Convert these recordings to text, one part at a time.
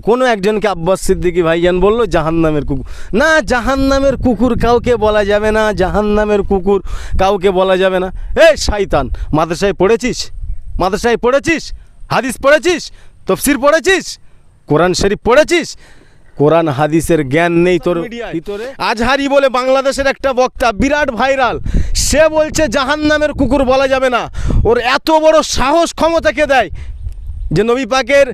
কোনো একজনকে আব্বাস সিদ্দিকি ভাইজান বলল জাহান্নামের কুকুর। না জাহান্নামের কুকুর কাউকে বলা যাবে না জাহান্নামের কুকুর কাউকে বলা যাবে না। এ শাইতান মাদ্রাসায় পড়েছিস? মাদ্রাসায় পড়েছিস? হাদিস পড়েছিস? তফসির পড়েছিস? কোরআন শরীফ পড়েছিস? কোরআন হাদিসের জ্ঞান নেই তোর ভিতরে। আজহারি বলে বাংলাদেশের একটা বক্তা বিরাট ভাইরাল। সে বলছে জাহান্নামের কুকুর বলা যাবে না। ওর এত বড় সাহস ক্ষমতাকে দেয়। যে নবী পাকের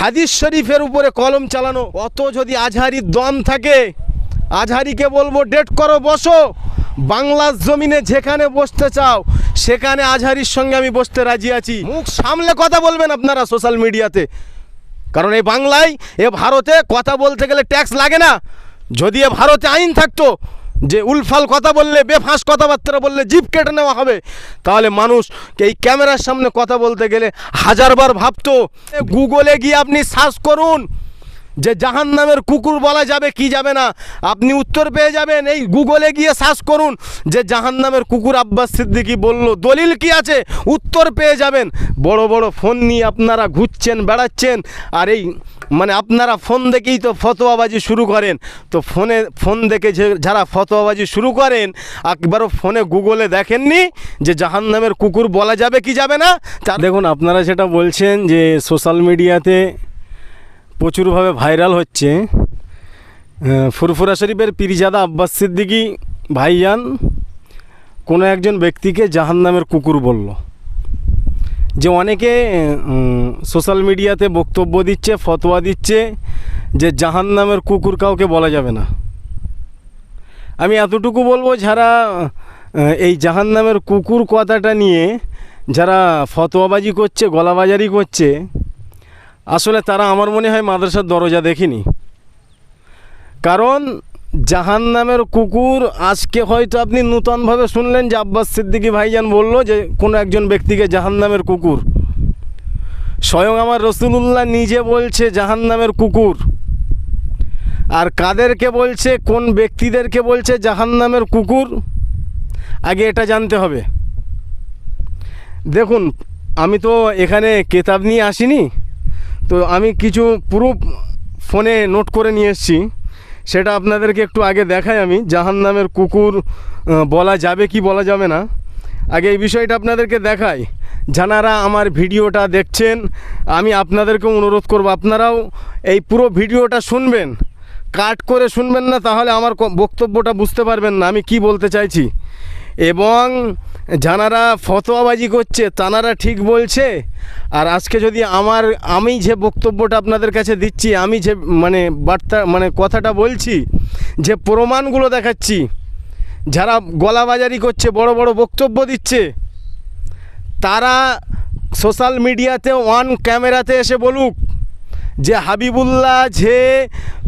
হাদিস শরীফের উপরে কলম চালানো, অত যদি আজহারির দম থাকে, আজহারিকে বলব, ডেট করো, বসো। বাংলার জমিনে যেখানে বসতে চাও, সেখানে আজহারির সঙ্গে আমি বসতে রাজি আছি। মুখ সামলে কথা বলবেন আপনারা সোশ্যাল মিডিয়াতে। কারণ এই বাংলায়, এ ভারতে কথা বলতে গেলে ট্যাক্স লাগে না। যদি এ ভারতে আইন থাকতো যে উলফাল কথা বললে, বেফাঁস কথাবার্তা বললে জিপ কেটে নেওয়া হবে। তাহলে মানুষ এই ক্যামেরার সামনে কথা বলতে গেলে হাজারবার ভাবতো গুগলে গিয়ে আপনি সার্চ করুন। যে জাহান নামের কুকুর বলা যাবে, কি যাবে না? আপনি উত্তর পেয়ে যাবেন, এই গুগলে গিয়ে সার্চ করুন, যে জাহান নামের কুকুর আব্বাস সিদ্দিকি বলল, দলিল কি আছে? উত্তর পেয়ে যাবেন। বড় বড় ফোন নিয়ে আপনারা ঘুরছেন, বেড়াচ্ছেন, আর এই মানে আপনারা ফোন দেখেই তো ফতোয়াবাজি শুরু করেন। তো ফোনে, ফোন দেখে যে যারা ফতোয়াবাজি শুরু করেন, একবারও ফোনে গুগলে দেখেননি যে জাহান নামের কুকুর বলা যাবে, কি যাবে না? দেখুন, আপনারা সেটা বলছেন যে সোশ্যাল মিডিয়াতে প্রচুরভাবে ভাইরাল হচ্ছে। ফুরফুরা শরীফের পিরিজাদা আব্বাস সিদ্দিকি ভাইজান কোনো একজন ব্যক্তিকে জাহান্নামের কুকুর বলল। যে অনেকে সোশ্যাল মিডিয়াতে বক্তব্য দিচ্ছে, ফতোয়া দিচ্ছে যে জাহান্নামের কুকুর কাউকে বলা যাবে না। আমি এতটুকু বলব যারা এই জাহান্নামের কুকুর কথাটা নিয়ে যারা ফতোয়াবাজি করছে, গলাবাজারি করছে আসলে তারা আমার মনে হয় মাদ্রাসার দরজা দেখেনি। কারণ জাহান নামের কুকুর আজকে হয়তো আপনি নূতনভাবে শুনলেন যে আব্বাস সিদ্দিকী ভাইজান বলল যে কোনো একজন ব্যক্তিকে জাহান নামের কুকুর। স্বয়ং আমার রসুলুল্লাহ নিজে বলছে জাহান নামের কুকুর। আর কাদেরকে বলছে, কোন ব্যক্তিদেরকে বলছে জাহান নামের কুকুর? আগে এটা জানতে হবে। দেখুন, আমি তো এখানে কেতাব নিয়ে আসিনি। তো আমি কিছু প্রুফ ফোনে নোট করে নিয়ে এসেছি। সেটা আপনাদেরকে একটু আগে দেখাই আমি। জাহান নামের কুকুর বলা যাবে কি বলা যাবে না। আগে এই বিষয়টা আপনাদেরকে দেখাই। যারা আমার ভিডিওটা দেখছেন, আমি আপনাদেরকে অনুরোধ করব, আপনারাও এই পুরো ভিডিওটা শুনবেন। কাট করে শুনবেন না, তাহলে আমার বক্তব্যটা বুঝতে পারবেন না, আমি কি বলতে চাইছি। এবং যারা ফতোয়াবাজি করছে, তানারা ঠিক বলছে। আর আজকে যদি আমার, আমি যে বক্তব্যটা আপনাদের কাছে দিচ্ছি, আমি যে মানে বার্তা মানে কথাটা বলছি, যে প্রমাণগুলো দেখাচ্ছি, যারা গলাবাজারি করছে, বড় বড় বক্তব্য দিচ্ছে, তারা সোশ্যাল মিডিয়াতে, ওয়ান ক্যামেরাতে এসে বলুক, যে হাবিবুল্লাহ যে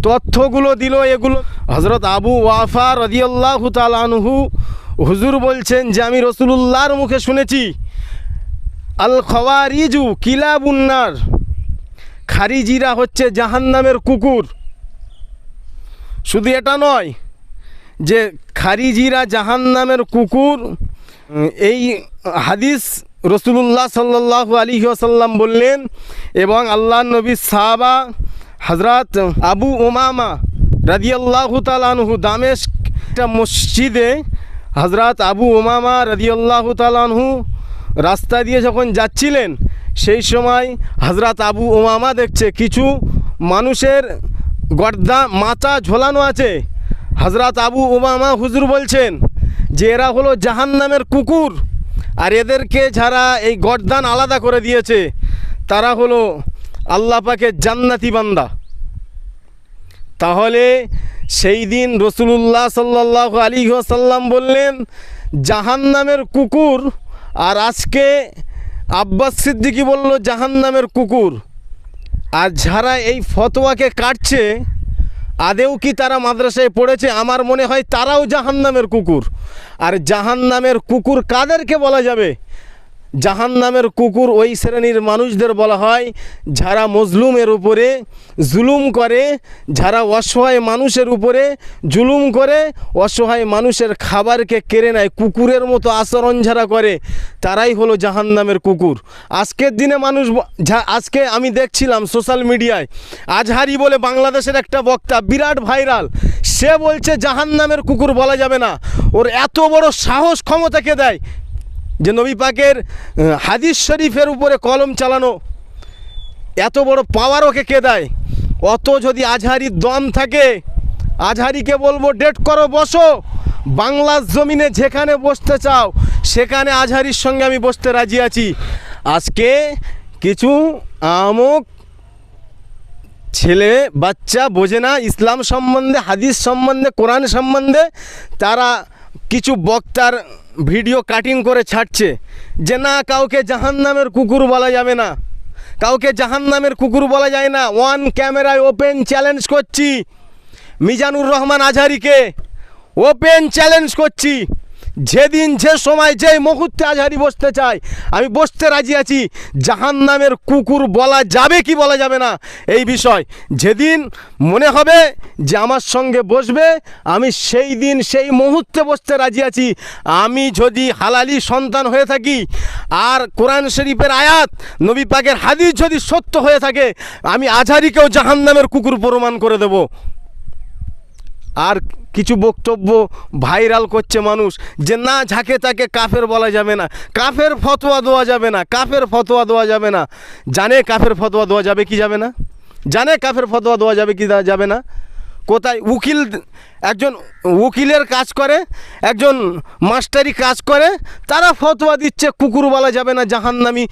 তথ্যগুলো দিল, এগুলো হজরত আবু ওয়াফা রদিয়াল্লাহ তালানহু হুজুর বলছেন যে আমি রসুলুল্লাহর মুখে শুনেছি, আল খওয়ারিজু কিলাবুন্নার, খারিজিরা হচ্ছে জাহান্নামের কুকুর। শুধু এটা নয়, যে খারিজিরা জাহান্নামের কুকুর, এই হাদিস রসুলুল্লাহ সাল্লাহ আলী আসাল্লাম বললেন এবং আল্লাহ নবী সাহাবা হজরত আবু ওমামা রাদিয়াল্লাহু তালানহু দামেশ একটা মসজিদে হজরত আবু ওমামা রাদিয়াল্লাহু তালানহু রাস্তা দিয়ে যখন যাচ্ছিলেন, সেই সময় হজরত আবু ওমামা দেখছে কিছু মানুষের গর্দা, মাচা ঝোলানো আছে। হজরত আবু ওমামা হুজুর বলছেন যে এরা হলো জাহান্নামের কুকুর আর এদেরকে যারা এই গর্দান আলাদা করে দিয়েছে, তারা হলো আল্লাহ পাকের জান্নাতি বান্দা। তাহলে সেই দিন রসুলুল্লাহ সাল্লাহ আলী সাল্লাম বললেন, জাহান্নামের কুকুর আর আজকে আব্বাস সিদ্দিকি বলল, জাহান্নামের কুকুর। আর যারা এই ফতোয়াকে কাটছে, আদেও কি তারা মাদ্রাসায় পড়েছে? আমার মনে হয় তারাও জাহান্নামের কুকুর। আর জাহান্নামের কুকুর কাদেরকে বলা যাবে? জাহান নামের কুকুর ওই শ্রেণির মানুষদের বলা হয়, যারা মজলুমের উপরে জুলুম করে, যারা অসহায় মানুষের উপরে জুলুম করে, অসহায় মানুষের খাবারকে কেড়ে নেয়, কুকুরের মতো আচরণ যারা করে, তারাই হলো জাহান নামের কুকুর। আজকের দিনে মানুষ আজকে আমি দেখছিলাম সোশ্যাল মিডিয়ায়, আজহারি বলে বাংলাদেশের একটা বক্তা, বিরাট ভাইরাল, সে বলছে জাহান নামের কুকুর বলা যাবে না। ওর এত বড় সাহস ক্ষমতাকে দেয় যে নবী পাকের হাদিস শরীফের উপরে কলম চালানো, এত বড় পাওয়ার ওকে কে দেয়? অত যদি আজহারির দম থাকে, আজহারিকে বলব ডেট করো, বসো। বাংলার জমিনে যেখানে বসতে চাও, সেখানে আজহারির সঙ্গে আমি বসতে রাজি আছি। আজকে কিছু আমক ছেলে, বাচ্চা বোঝে না, ইসলাম সম্বন্ধে, হাদিস সম্বন্ধে, কোরআন সম্বন্ধে, তারা কিছু বক্তার ভিডিও কাটিং করে ছাড়ছে যে না, কাউকে জাহান নামের কুকুর বলা যাবে না। কাউকে জাহান নামের কুকুর বলা যায় না। ওয়ান ক্যামেরায় ওপেন চ্যালেঞ্জ করছি। মিজানুর রহমান আজহারিকে ওপেন চ্যালেঞ্জ করছি। যেদিন যে সময় যে মুহূর্তে আজহারি বসতে চায়, আমি বসতে রাজি আছি। জাহান নামের কুকুর বলা যাবে কি বলা যাবে না, এই বিষয়। যেদিন মনে হবে যে আমার সঙ্গে বসবে, আমি সেই দিন, সেই মুহূর্তে বসতে রাজি আছি। আমি যদি হালালি সন্তান হয়ে থাকি, আর কোরআন শরীফের আয়াত, নবী পাকের হাদিস যদি সত্য হয়ে থাকে, আমি আজহারিকেও জাহান নামের কুকুর প্রমাণ করে দেবো। আর কিছু বক্তব্য ভাইরাল করছে মানুষ যে না ঝাঁকে তাকে কাফের বলা যাবে না, কাফের ফতোয়া দেওয়া যাবে না, কাফের ফতোয়া দেওয়া যাবে না। জানে কাফের ফতোয়া দেওয়া যাবে কি যাবে না? জানে কাফের ফতোয়া দেওয়া যাবে কি যাবে না? কোথায় উকিল একজন উকিলের কাজ করে, একজন মাস্টারি কাজ করে, তারা ফতোয়া দিচ্ছে, কুকুর বলা যাবে না, জাহান্নামি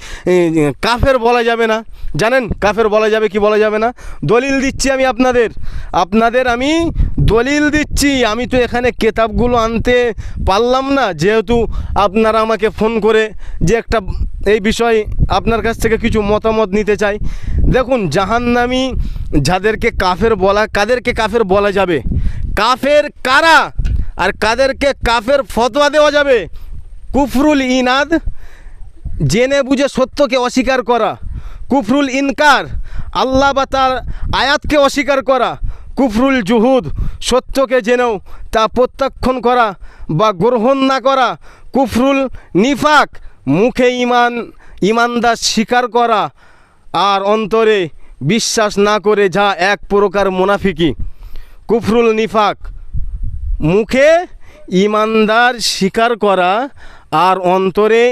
কাফের বলা যাবে না। জানেন কাফের বলা যাবে কি বলা যাবে না? দলিল দিচ্ছি আমি আপনাদের। আপনাদের আমি দলিল দিচ্ছি, আমি তো এখানে কেতাবগুলো আনতে পারলাম না। যেহেতু আপনারা আমাকে ফোন করে যে একটা এই বিষয়ে আপনার কাছ থেকে কিছু মতামত নিতে চাই। দেখুন, জাহান্নামি যাদেরকে কাফের বলা, কাদেরকে কাফের বলা যাবে? কাফের কারা? আর কাদেরকে কাফের ফতোয়া দেওয়া যাবে? কুফরুল ইনাদ, জেনে বুঝে সত্যকে অস্বীকার করা। কুফরুল ইনকার, আল্লাহ বা তার আয়াতকে অস্বীকার করা। কুফরুল জুহুদ, সত্যকে জেনেও তা প্রত্যাখ্যান করা বা গ্রহণ না করা, কুফরুল নিফাক, মুখে ইমান ইমানদার স্বীকার করা আর অন্তরে বিশ্বাস না করে যা এক প্রকার মুনাফিকি। কুফরুল নিফাক, মুখে ইমানদার স্বীকার করা আর অন্তরে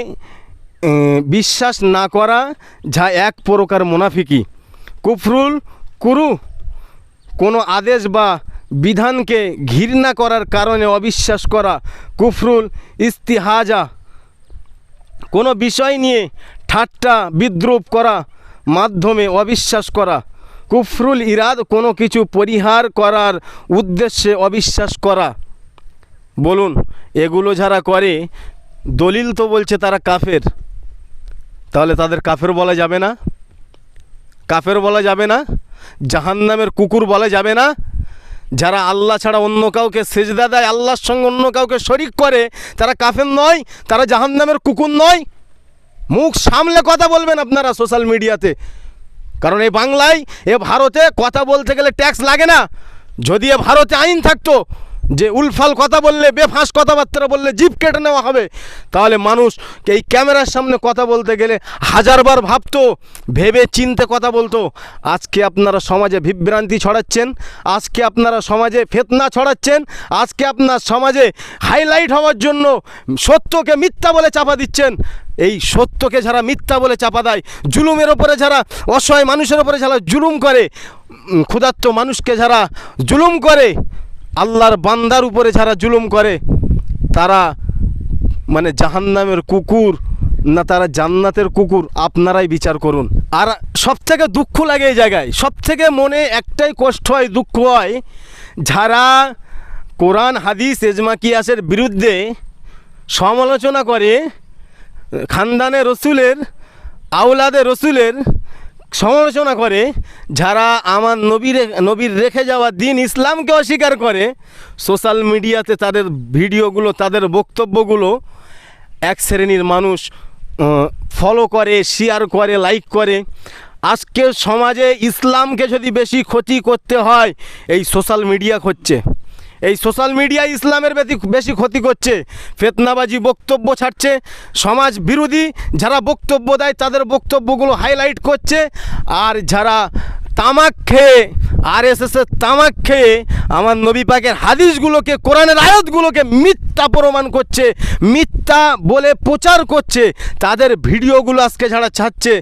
বিশ্বাস না করা যা এক প্রকার মুনাফিকি। কুফরুল কুরু কোনো আদেশ বা বিধানকে ঘৃণা করার কারণে অবিশ্বাস করা কুফরুল ইস্তিহাজা। কোনো বিষয় নিয়ে ঠাট্টা বিদ্রুপ করা মাধ্যমে অবিশ্বাস করা কুফরুল ইরাদ কোনো কিছু পরিহার করার উদ্দেশ্যে অবিশ্বাস করা। বলুন, এগুলো যারা করে, দলিল তো বলছে তারা কাফের। তাহলে তাদের কাফের বলা যাবে না? কাফের বলা যাবে না, জাহান্নামের কুকুর বলা যাবে না। যারা আল্লাহ ছাড়া অন্য কাউকে সেজদা দেয়, আল্লাহর সঙ্গে অন্য কাউকে শরিক করে, তারা কাফের নয়, তারা জাহান্নামের কুকুর নয়। মুখ সামলে কথা বলবেন আপনারা সোশ্যাল মিডিয়াতে। কারণ এই বাংলায়, এ ভারতে কথা বলতে গেলে ট্যাক্স লাগে না। যদি এ ভারতে আইন থাকতো যে উলফাল কথা বললে, বেফাঁস কথাবার্তা বললে জিপ কেটে নেওয়া হবে। তাহলে মানুষ এই ক্যামেরার সামনে কথা বলতে গেলে হাজারবার ভাবতো, ভেবে চিনতে কথা বলতো, আজকে আপনারা সমাজে বিভ্রান্তি ছড়াচ্ছেন, আজকে আপনারা সমাজে ফেতনা ছড়াচ্ছেন, আজকে আপনার সমাজে হাইলাইট হওয়ার জন্য সত্যকে মিথ্যা বলে চাপা দিচ্ছেন। এই সত্যকে যারা মিথ্যা বলে চাপা দেয়, জুলুমের ওপরে যারা অসহায় মানুষের ওপরে যারা জুলুম করে ক্ষুধার্ত মানুষকে যারা জুলুম করে আল্লাহর বান্দার উপরে যারা জুলুম করে, তারা মানে জাহান্নামের কুকুর না তারা জান্নাতের কুকুর, আপনারাই বিচার করুন। আর সব থেকে দুঃখ লাগে এই জায়গায় সব থেকে মনে একটাই কষ্ট হয়, দুঃখ হয়, যারা কোরআন, হাদিস এজমা কিয়াসের বিরুদ্ধে সমালোচনা করে খানদানে রসুলের আওলাদে রসুলের সমালোচনা করে, যারা আমার নবীর নবীর রেখে যাওয়া দিন ইসলামকে অস্বীকার করে, সোশ্যাল মিডিয়াতে তাদের ভিডিওগুলো, তাদের বক্তব্যগুলো এক শ্রেণির মানুষ ফলো করে শেয়ার করে লাইক করে। আজকের সমাজে ইসলামকে যদি বেশি ক্ষতি করতে হয়, এই সোশ্যাল মিডিয়া হচ্ছে এই সোশ্যাল মিডিয়া ইসলামের বেশি বেশি ক্ষতি করছে, ফেতনাবাজি বক্তব্য ছাড়ছে, সমাজ বিরোধী যারা বক্তব্য দেয় তাদের বক্তব্যগুলো হাইলাইট করছে, আর যারা তামাক খেয়ে আর এস এসের তামাক খেয়ে আমার নবী পাকের হাদিসগুলোকে, কোরআনের আয়াতগুলোকে মিথ্যা প্রমাণ করছে, মিথ্যা বলে প্রচার করছে, তাদের ভিডিওগুলো আজকে যারা ছাড়ছে,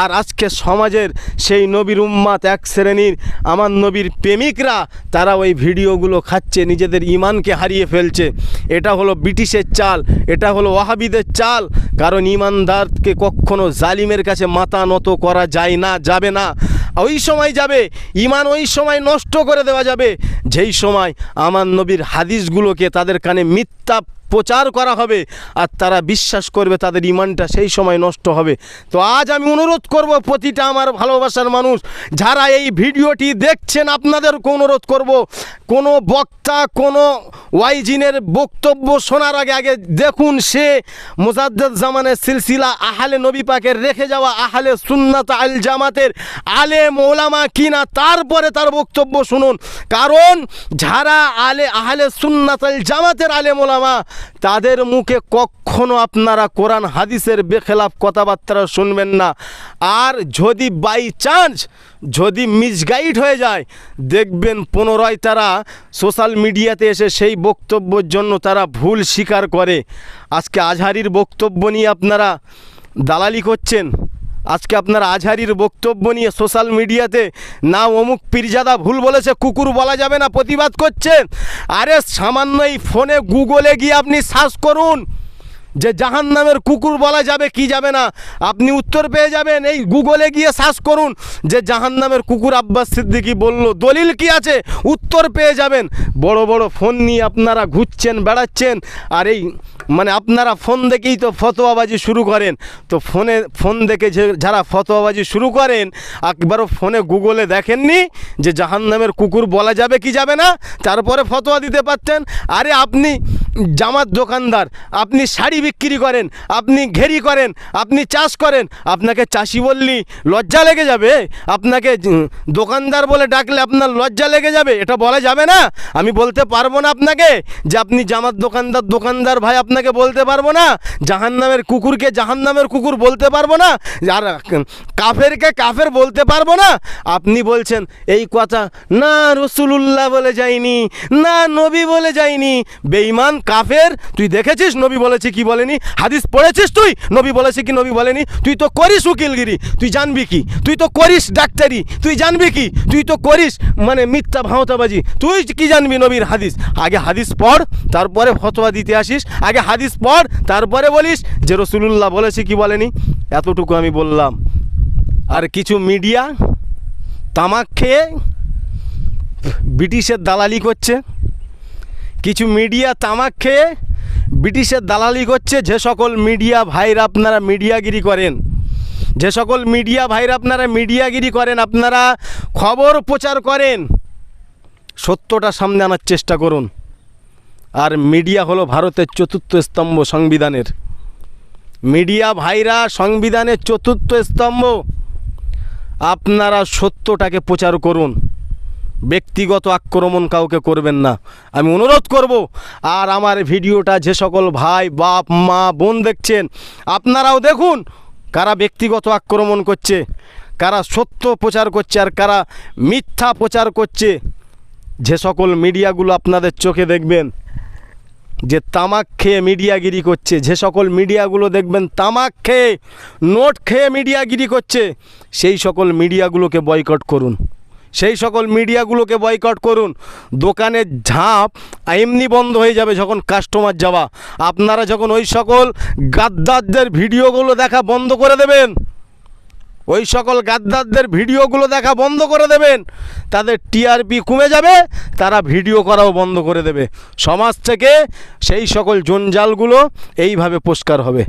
আর আজকে সমাজের সেই নবীর উম্মাত এক শ্রেণির আমার নবীর প্রেমিকরা, তারা ওই ভিডিওগুলো খাচ্ছে, নিজেদের ইমানকে হারিয়ে ফেলছে। এটা হলো ব্রিটিশের চাল, এটা হলো ওয়াহাবিদের চাল, কারণ ইমানদারকে কখনো জালিমের কাছে মাথা নত করা যায় না, যাবে না। ওই সময় যাবে ইমান ওই সময় নষ্ট করে দেওয়া যাবে। যেই সময় আমার নবীর হাদিসগুলোকে তাদের কানে মিথ্যা প্রচার করা হবে আর তারা বিশ্বাস করবে তাদের ইমানটা সেই সময় নষ্ট হবে। তো আজ আমি অনুরোধ করব প্রতিটা আমার ভালোবাসার মানুষ, যারা এই ভিডিওটি দেখছেন আপনাদেরকে অনুরোধ করব, কোনো বক্তা, কোনো ওয়াইজিনের বক্তব্য শোনার আগে আগে দেখুন সে মোজাদ্দেদ জামানের সিলসিলা আহালে নবী পাকের রেখে যাওয়া আহালে সুন্নাত আল জামাতের আলে মৌলামা কিনা, তারপরে তার বক্তব্য শুনুন। কারণ যারা আলে আহলে সুন্নাত আল জামাতের আলে মোলামা তাদের মুখে কখনো আপনারা কোরআন, হাদিসের বেখেলাফ কথাবার্তা শুনবেন না। আর যদি বাই চান্স যদি মিসগাইড হয়ে যায়, দেখবেন পুনরায় তারা সোশ্যাল মিডিয়াতে এসে সেই বক্তব্যর জন্য তারা ভুল স্বীকার করে। আজকে আজহারির বক্তব্য নিয়ে আপনারা দালালি করছেন। আজকে আপনার আজহারির বক্তব্য নিয়ে সোশ্যাল মিডিয়াতে না অমুক পীরজাদা ভুল বলেছে, কুকুর বলা যাবে না, প্রতিবাদ করছে। আরে সামান্য এই ফোনে গুগলে গিয়ে আপনি সার্চ করুন। যে জাহান নামের কুকুর বলা যাবে, কি যাবে না? আপনি উত্তর পেয়ে যাবেন, এই গুগলে গিয়ে সার্চ করুন, যে জাহান নামের কুকুর আব্বাস সিদ্দিকি বলল, দলিল কি আছে? উত্তর পেয়ে যাবেন। বড় বড় ফোন নিয়ে আপনারা ঘুরছেন, বেড়াচ্ছেন, আর এই মানে আপনারা ফোন দেখেই তো ফতোয়াবাজি শুরু করেন। তো ফোনে, ফোন দেখে যে যারা ফতোয়াবাজি শুরু করেন, একবারও ফোনে গুগলে দেখেননি যে জাহান নামের কুকুর বলা যাবে, কি যাবে না? তারপরে ফতোয়া দিতে পারতেন। আরে আপনি জামার দোকানদার, আপনি শাড়ি বিক্রি করেন, আপনি ঘেরি করেন, আপনি চাষ করেন, আপনাকে চাষি বললি লজ্জা লেগে যাবে? আপনাকে দোকানদার বলে ডাকলে আপনার লজ্জা লেগে যাবে? এটা বলা যাবে না। আমি বলতে পারব না আপনাকে যে আপনি জামার দোকানদার দোকানদার ভাই আপনাকে বলতে পারব না জাহান নামের কুকুরকে জাহান নামের কুকুর বলতে পারব না, আর কাফেরকে কাফের বলতে পারব না। আপনি বলছেন, এই কথা না রসুলুল্লাহ বলে যায়নি, না নবী বলে যায়নি। বেঈমান, কাফের, তুই দেখেছিস নবী বলেছে কি বলেনি? হাদিস পড়েছিস তুই? নবী বলেছে কি নবী বলেনি? তুই তো করিস উকিলগিরি। তুই জানবি কি? তুই তো করিস ডাক্তারি। তুই জানবি কি? তুই তো করিস মানে মিথ্যা ভাওতাবাজি। তুই কি জানবি নবীর হাদিস? আগে হাদিস পড়, তারপরে ফতোয়া দিতে আসিস। আগে হাদিস পড়, তারপরে বলিস যে রসুলুল্লাহ বলেছে কি বলেনি? এতটুকু আমি বললাম। আর কিছু মিডিয়া তামাক খেয়ে ব্রিটিশের দালালি করছে। কিছু মিডিয়া তামাক খেয়ে ব্রিটিশের দালালি করছে, যে সকল মিডিয়া ভাইরা আপনারা মিডিয়াগিরি করেন। যে সকল মিডিয়া ভাইরা আপনারা মিডিয়াগিরি করেন, আপনারা খবর প্রচার করেন। সত্যটা সামনে আনার চেষ্টা করুন। আর মিডিয়া হলো ভারতের চতুর্থ স্তম্ভ সংবিধানের। মিডিয়া ভাইরা সংবিধানের চতুর্থ স্তম্ভ। আপনারা সত্যটাকে প্রচার করুন। ব্যক্তিগত আক্রমণ কাউকে করবেন না। আমি অনুরোধ করব, আর আমার ভিডিওটা যে সকল ভাই, বাপ, মা, বোন দেখছেন, আপনারাও দেখুন কারা ব্যক্তিগত আক্রমণ করছে, কারা সত্য প্রচার করছে, আর কারা মিথ্যা প্রচার করছে। যে সকল মিডিয়াগুলো আপনাদের চোখে দেখবেন, যে তামাক খেয়ে মিডিয়াগিরি করছে, যে সকল মিডিয়াগুলো দেখবেন তামাক খেয়ে, নোট খেয়ে মিডিয়াগিরি করছে, সেই সকল মিডিয়াগুলোকে বয়কট করুন। সেই সকল মিডিয়াগুলোকে বয়কট করুন। দোকানের ঝাঁপ এমনি বন্ধ হয়ে যাবে যখন কাস্টমার যাওয়া। আপনারা যখন ওই সকল গাদ্দারদের ভিডিওগুলো দেখা বন্ধ করে দেবেন, ওই সকল গাদ্দারদের ভিডিওগুলো দেখা বন্ধ করে দেবেন, তাদের টিআরপি কমে যাবে, তারা ভিডিও করাও বন্ধ করে দেবে। সমাজ থেকে সেই সকল জঞ্জালগুলো এইভাবে পরিষ্কার হবে।